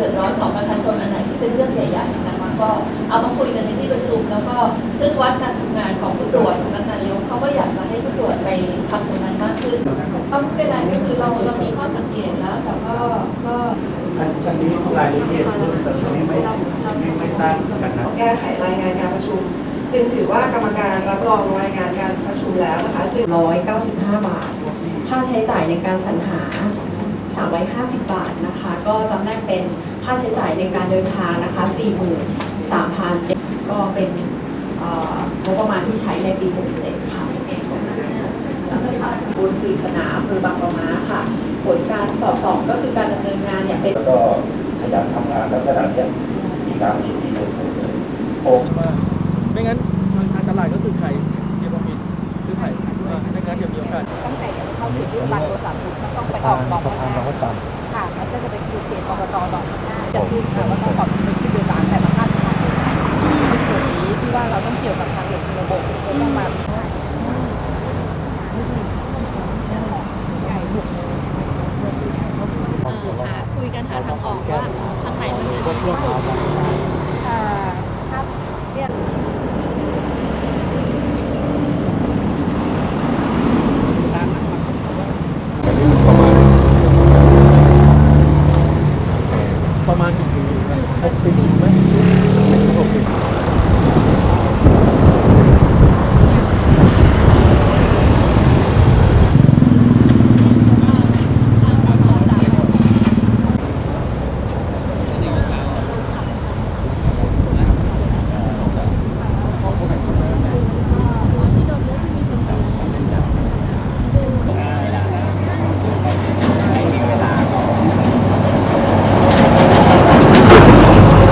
เดือดร้อนของประชาชนอันไหนที่เป็นเรื่องใหญ่ๆนะคะก็เอามาคุยกันในที่ประชุม แล้วก็ซึ่งวัดการทำงานของผู้ตรวจสำนักนายกเขาก็อยากจะให้ผู้ตรวจไปทำตรงนั้นมากขึ้นก็ไม่เป็นไรก็คือเราเรามีข้อสังเกตแล้ว แต่ก็ก็อันนนี้รายละเอียดเพิ่มเติมไม่ไม่ไม่ทราบกันนะแก้ไขรายงานการประชุมจึงถือว่ากรรมการรับรองรายงานการประชุมแล้วนะคะจึง195 บาท ค่าใช้จ่ายในการสรรหา 350 บาทนะคะ ก็จำแนกเป็นค่าใช้จ่ายในการเดินทางนะคะ43,000ก็เป็นเอ่องบประมาณที่ใช้ในปี 67 ค่ะเองนะคะเนี่ยแล้วก็ค่ะบุญปริศนาอำเภอบางปะมาค่ะผลการสอบสอบก็คือการดำเนินงานอย่างเป็นแล้วก็ขยันทำงานแล้วขนาดเนี้ยมีการมีที่ลงทุนเลยโอ้ว่าไม่งั้นทางทางตลาดก็คือไข่เยอร ท์ปุ๊บมันต้องไปออกบอกว่าค่ะแล้วก็จะไปคิวเขตกรกตต่อข้างหน้าจะขึ้นค่ะว่าต้องขอบคุณเป็นที่โดยสารแต่ละท่านนะคะในส่วนนี้ที่ว่าเราต้องเกี่ยวกับทางหลวงชนบทเราต้องมาใหญ่บุกเลยเอ่อหาคุยกันหาทางออกว่าทางไหนมันจะดี 对